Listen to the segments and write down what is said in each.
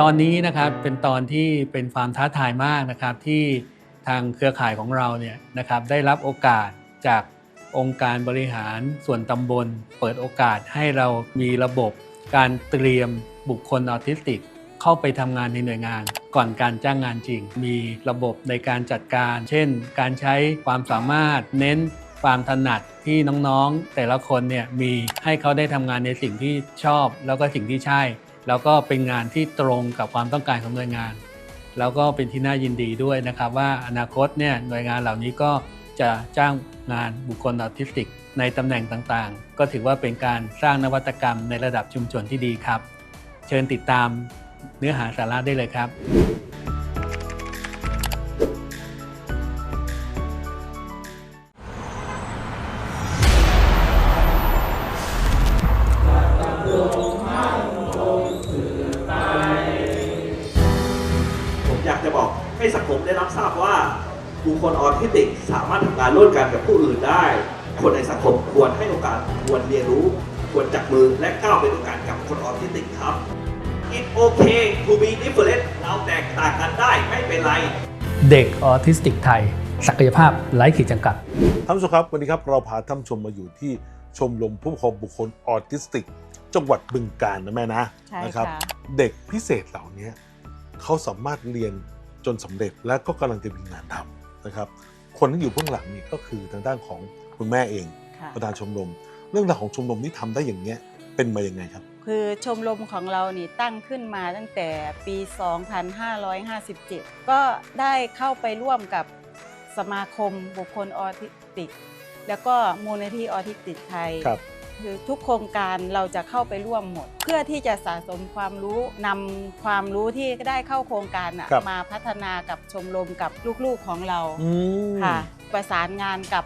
ตอนนี้นะครับเป็นตอนที่เป็นความท้าทายมากนะครับที่ทางเครือข่ายของเราเนี่ยนะครับได้รับโอกาสจากองค์การบริหารส่วนตำบล เปิดโอกาสให้เรามีระบบการเตรียมบุคคลออทิสติก เข้าไปทำงานในหน่วยงาน ก่อนการจ้างงานจริง มีระบบในการจัดการ เช่น การใช้ความสามารถเน้นความถนัดที่น้องๆ แต่ละคนเนี่ยมีให้เขาได้ทำงานในสิ่งที่ชอบ แล้วก็สิ่งที่ใช่ แล้วก็เป็นงานที่ตรงกับความต้องการของหน่วยงาน แล้วก็เป็นที่น่ายินดีด้วยนะครับ ว่าอนาคตเนี่ยหน่วยงานเหล่านี้ก็จะจ้างงานบุคคลออทิสติก ในตำแหน่งต่างๆ ก็ถือว่าเป็นการสร้างนวัตกรรมในระดับชุมชนที่ดีครับ เชิญติดตามเนื้อหาสาระได้เลยครับามารถทำงานร่วมกันกับผู้อื่นได้ คนในสังคมควรให้โอกาสควรเรียนรู้ ควรจับมือและก้าวไปด้วยกันกับคนออทิสติกครับ It's okay to be different เราแตกต่างกันได้ไม่เป็นไร เด็กออทิสติกไทย ศักยภาพไร้ขีดจำกัดท่านผู้ชมครับ วันนี้ครับเราพาท่านผู้ชมมาอยู่ที่ชมรมผู้ปกครองบุคคลออทิสติก จังหวัดบึงกาฬนะแม่นะใช่นะครับค่ะเด็กพิเศษเหล่านี้เขาสามารถเรียนจนสำเร็จและก็กำลังจะมีงานทำนะครับ คนที่อยู่เบื้องหลังนี่ก็คือทางด้านของคุณแม่เอง ค่ะประธานชมรม เรื่องราวของชมรมที่ทำได้อย่างเนี้ยเป็นมาอย่างไงครับ คือชมรมของเรานี่ตั้งขึ้นมาตั้งแต่ปี 2557 ก็ได้เข้าไปร่วมกับสมาคมบุคคลออทิสติก แล้วก็มูลนิธิออทิสติกไทย ครับ คือทุกโครงการเราจะเข้าไปร่วมหมด เพื่อที่จะสะสมความรู้นำความรู้ที่ได้เข้าโครงการน่ะครับ มาพัฒนากับชมรมกับลูกๆของเราอืม ค่ะ ประสานงานกับ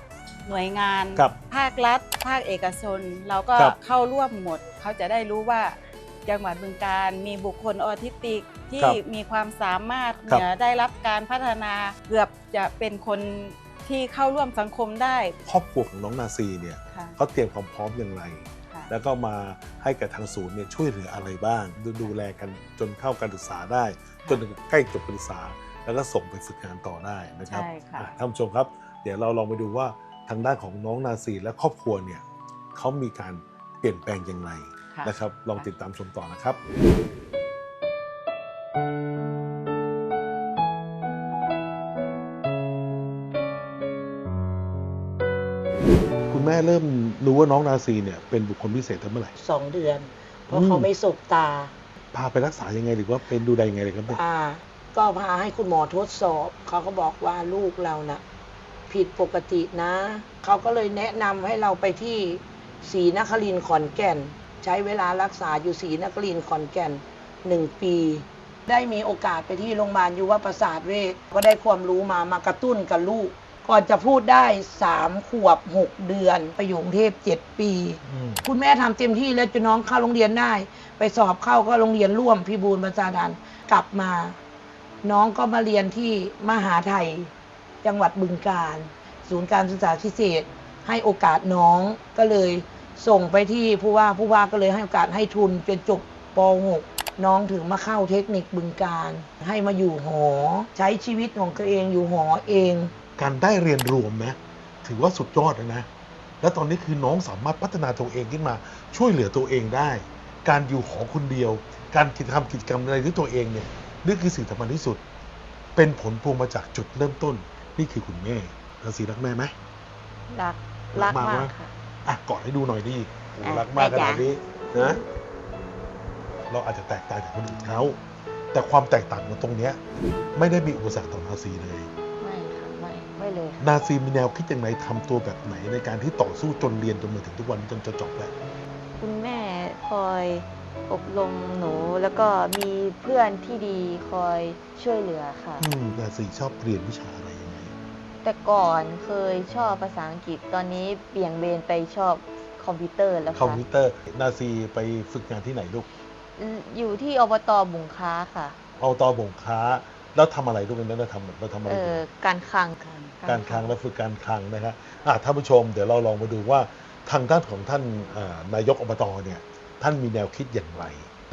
หน่วยงาน ครับภาครัฐ ภาคเอกชน เราก็ครับเข้าร่วมหมด เขาจะได้รู้ว่าจังหวัดบึงการมีบุคคลออทิสติกที่ครับมีความสามารถครับ เนี่ยได้รับการพัฒนาเกือบจะเป็นคน ที่เข้าร่วมสังคมได้ ครอบครัวของน้องนาซีเนี่ยค่ะเขาเตรียมความพร้อมอย่างไร ค่ะแล้วก็มาให้กับทางศูนย์เนี่ยช่วยเหลืออะไรบ้าง ดูดูแลกันจนเข้าการศึกษาได้ จนใกล้จบการศึกษา แล้วก็ส่งไปฝึกงานต่อได้นะครับใช่ค่ะ อ่ท่านผู้ชมครับ เดี๋ยวเราลองไปดูว่าทางด้านของน้องนาซีและครอบครัวเนี่ยเขามีการเปลี่ยนแปลงอย่างไรค่ะ นะครับ ลองติดตามชมต่อนะครับ เริ่มรู้ว่าน้องนาซีเนี่ยเป็นบุคคลพิเศษตั้งเมื่อไหร่ สองเดือน เพราะอืมเขาไม่สบตา พาไปรักษายังไงหรือว่าเป็นดูแลยังไงเลยครับเนี่ยอ่า ก็พาให้คุณหมอทดสอบ เขาก็บอกว่าลูกเรานะ่ะผิดปกตินะ เขาก็เลยแนะนำให้เราไปที่ศรีนครินทร์ขอนแก่น ใช้เวลารักษาอยู่ศรีนครินทร์ขอนแก่นหนึ่งปี ได้มีโอกาสไปที่โรงพยาบาลยุวประสาทเวชก็ได้ความรู้มามากระตุ้นกับลูก ก่อนจะพูดได้สามขวบหกเดือนไปอยู่กรุงเทพเจ็ดปีอืมคุณแม่ทำเต็มที่แล้วจนน้องเข้าโรงเรียนได้ ไปสอบเข้าก็โรงเรียนร่วมพิบูลประชาดานกลับมา น้องก็มาเรียนที่มหาไทยจังหวัดบึงกาฬศูนย์การศึกษาพิเศษ ให้โอกาสน้องก็เลยส่งไปที่ผู้ว่าผู้ว่าก็เลยให้โอกาสให้ทุนจนจบป .6 น้องถึงมาเข้าเทคนิคบึงการ ให้มาอยู่หอ ใช้ชีวิตของตัวเองอยู่หอเอง การได้เรียนรวมนะถือว่าสุดยอดแล้วนะ และตอนนี้คือน้องสามารถพัฒนาตัวเองขึ้นมาช่วยเหลือตัวเองได้ การอยู่หอคนเดียว การกิจกรรมกิจกรรมอะไรด้วยตัวเองเนี่ยนี่คือสิ่งสำคัญที่สุด เป็นผลพวงมาจากจุดเริ่มต้น นี่คือคุณแม่ราศีรักแม่ไหมรักรัรักกมากมากไหมค่ะอะกอดให้ดูหน่อยดิโอ้อะรักมากขแม่จ๋านาดนี้นะเราอาจจะแตกต่างจากคนอื่นเขาแต่ความแตกต่างของตรงเนี้ยไม่ได้มีอุปสรรคต่อราศีเลยไม่ค่ะ ไม่ไม่เลยค่ะนาซีมีแนวคิดอย่างไรทำตัวแบบไหนในการที่ต่อสู้จนเรียนจนมาถึงทุกวันจนจะจบแล้วคุณแม่คอยอบรมหนูแล้วก็มีเพื่อนที่ดีคอยช่วยเหลือค่ะอืมนาซีชอบเรียนวิชาอะไรยังไงแต่ก่อนเคยชอบภาษาอังกฤษตอนนี้เบี่ยงเบนไปชอบคอมพิวเตอร์แล้วคอมค่ะพิวเตอร์นาซีไปฝึกงานที่ไหนลูกอยู่ที่อบตบุงค้าค่ะเอาตอบ่งค้า แล้วทำอะไรลูกนั้นเราทำเราทำอะไรเออยู่ อการคลังการคลังและฝึกการคลังนะฮะอะท่านผู้ชมเดี๋ยวเราลองมาดูว่าทางด้านของท่านอ่านายกอบตเนี่ยท่านมีแนวคิดอย่างไร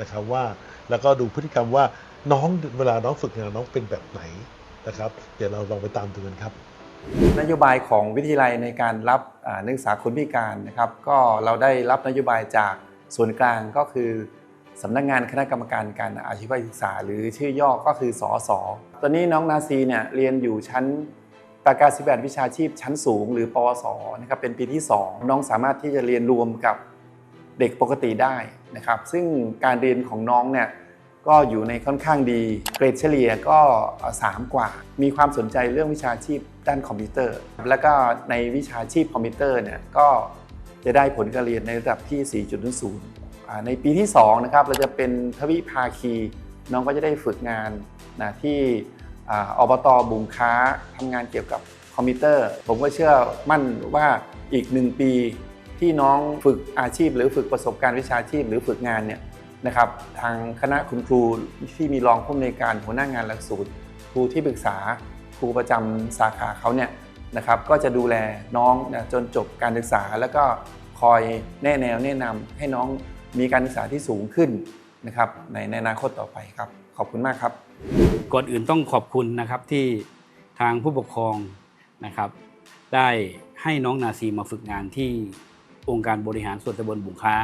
นะครับว่าแล้วก็ดูพฤติกรรมว่าน้องเวลาน้องฝึกงานน้องเป็นแบบไหนนะครับ เดี๋ยวเราลองไปตามดูกันครับ นโยบายของวิทยาลัยในการรับอ่านักศึกษาคนพิการนะครับ ก็เราได้รับนโยบายจากส่วนกลางก็คือ สำนักงานคณะกรรมการการอาชีวศึกษา หรือชื่อย่อก็คือสอสอตอนนี้น้องนาซีเนี่ยเรียนอยู่ชั้นประกาศ18วิชาชีพชั้นสูง หรือปวสนะครับเป็นปีที่ 2 น้องสามารถที่จะเรียนรวมกับเด็กปกติได้นะครับ ซึ่งการเรียนของน้องเนี่ยก็อยู่ในค่อนข้างดี เกรดเฉลี่ยก็ 3 กว่า มีความสนใจเรื่องวิชาชีพด้านคอมพิวเตอร์ แล้วก็ในวิชาชีพคอมพิวเตอร์เนี่ยก็จะได้ผลการเรียนในระดับที่ 4.0 ในปีที่2นะครับเราจะเป็นทวิภาคี น้องก็จะได้ฝึกงานนะที่ออบตบุงค้าทำงานเกี่ยวกับคอมพิวเตอร์ ผมก็เชื่อมั่นว่าอีกหนึ่งปีที่น้องฝึกอาชีพ หรือฝึกประสบการณ์วิชาชีพ หรือฝึกงานเนี่ยนะครับทางคณะคุณครูที่มีรองผู้อำนวยการหัวหน้างานหลักสูตร ครูที่ปรึกษาครูประจำสาขาเขาเนี่ยนะครับก็จะดูแลน้องนะจนจบการศึกษา แล้วก็คอยแนะแนวแนะนำให้น้อง มีการศึกษาที่สูงขึ้นนะครับในในอนาคตต่อไปครับ ขอบคุณมากครับ ก่อนอื่นต้องขอบคุณนะครับที่ทางผู้ปกครองนะครับ ได้ให้น้องนาซีมาฝึกงานที่องค์การบริหารส่วนตำบลบุงค้า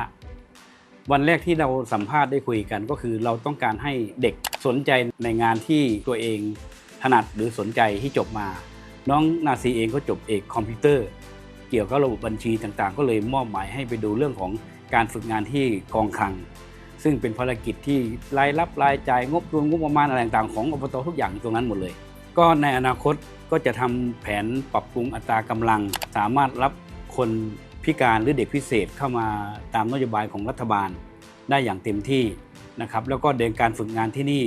วันแรกที่เราสัมภาษณ์ได้คุยกันก็คือเราต้องการให้เด็กสนใจในงานที่ตัวเองถนัดหรือสนใจที่จบมา น้องนาซีเองก็จบเอกคอมพิวเตอร์ เกี่ยวกับระบบบัญชีต่างๆ ก็เลยมอบหมายให้ไปดูเรื่องของ การฝึกงานที่กองคลัง ซึ่งเป็นภารกิจที่รายรับรายจ่ายงบรวมงบประมาณอะไรต่างๆของอบตทุกอย่างตรงนั้นหมดเลย ก็ในอนาคตก็จะทำแผนปรับปรุงอัตรากำลัง สามารถรับคนพิการหรือเด็กพิเศษเข้ามาตามนโยบายของรัฐบาลได้อย่างเต็มที่นะครับแล้วก็เดินการฝึกงานที่นี่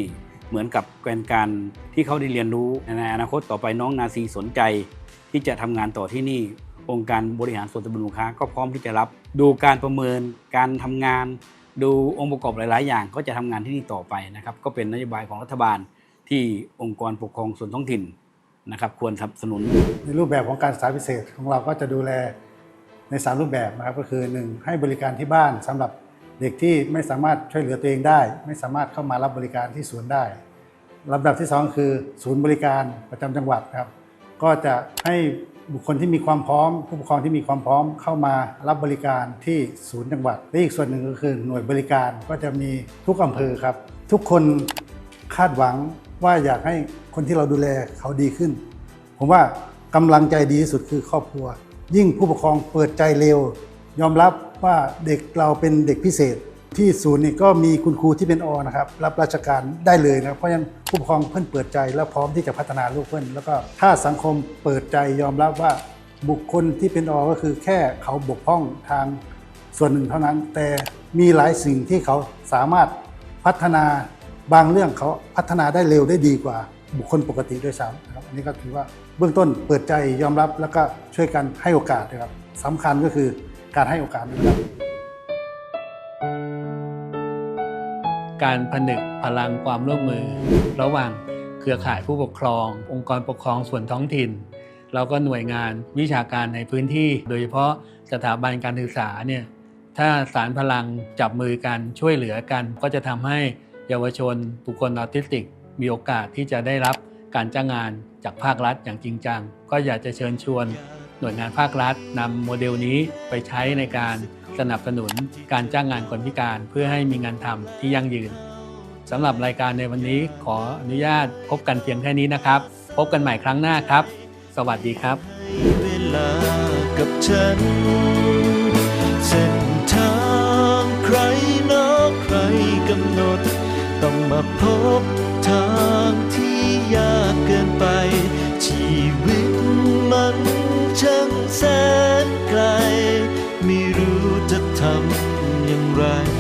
เหมือนกับการการที่เขาได้เรียนรู้ในอนาคตต่อไปน้องนาซีสนใจ ที่จะทำงานต่อที่นี่ องค์การบริหารส่วนตำบลลูกค้าก็พร้อมที่จะรับ ดูการประเมินการทำงาน ดูองค์ประกอบหลาย ๆ อย่างก็จะทำงานที่นี่ต่อไปนะครับก็เป็นนโยบายของรัฐบาลที่องค์กรปกครองส่วนท้องถิ่นนะครับควรสนับสนุน ในรูปแบบของการศึกษาพิเศษของเราก็จะดูแลใน 3 รูปแบบนะครับก็คือ 1. ให้บริการที่บ้านสำหรับเด็กที่ไม่สามารถช่วยเหลือตัวเองได้ ไม่สามารถเข้ามารับบริการที่ศูนย์ได้ลำดับที่ 2 คือ ศูนย์บริการประจำจังหวัดครับก็จะให้ บุคคลที่มีความพร้อม ผู้ปกครองที่มีความพร้อมเข้ามารับบริการที่ศูนย์จังหวัดและอีกส่วนหนึ่งก็คือหน่วยบริการก็จะมีทุกอำเภอครับ ทุกคนคาดหวังว่าอยากให้คนที่เราดูแลเขาดีขึ้น ผมว่ากำลังใจดีที่สุดคือครอบครัว ยิ่งผู้ปกครองเปิดใจเร็วยอมรับว่าเด็กเราเป็นเด็กพิเศษ ที่ศูนย์นี่ก็มีคุณครูที่เป็นอนะครับรับราชการได้เลยนะครับเพราะฉะนั้นผู้ปกครองเพิ่อนเปิดใจ และพร้อมที่จะพัฒนาลูกเพิ่อนแล้วก็ถ้าสังคมเปิดใจยอมรับว่าบุคคลที่เป็นอก็คือแค่เขาบกพร่องทางส่วนหนึ่งเท่านั้น แต่มีหลายสิ่งที่เขาสามารถพัฒนาบางเรื่องเขาพัฒนาได้เร็วได้ดีกว่าบุคคลปกติด้วยซ้ำนะครับอันนี้ก็ถือว่าเบื้องต้นเปิดใจยอมรับแล้วก็ช่วยกันให้โอกาสนะครับสำคัญก็คือการให้โอกาสนะครับ การผนึกพลังความร่วมมือ ระหว่างเครือข่ายผู้ปกครอง องค์กรปกครองส่วนท้องถิ่น แล้วก็หน่วยงานวิชาการในพื้นที่ โดยเฉพาะสถาบันการศึกษาเนี่ยถ้าสารพลังจับมือกันช่วยเหลือกัน ก็จะทำให้เยาวชนบุคคลออทิสติก มีโอกาสที่จะได้รับการจ้างงานจากภาครัฐอย่างจริงจัง ก็อยากจะเชิญชวน หน่วยงานภาครัฐนำโมเดลนี้ไปใช้ในการ สนับสนุนการจ้างงานคนพิการเพื่อให้มีงานทำที่ยั่งยืนสำหรับรายการในวันนี้ขออนุญาตพบกันเพียงแค่นี้นะครับ พบกันใหม่ครั้งหน้าครับ สวัสดีครับเวลากับฉันเส้นทางใครนอกใครกำหนด ต้องมาพบทางที่ยากเกินไป ชีวิตมันช่างแสนไกล ทำอย่างไร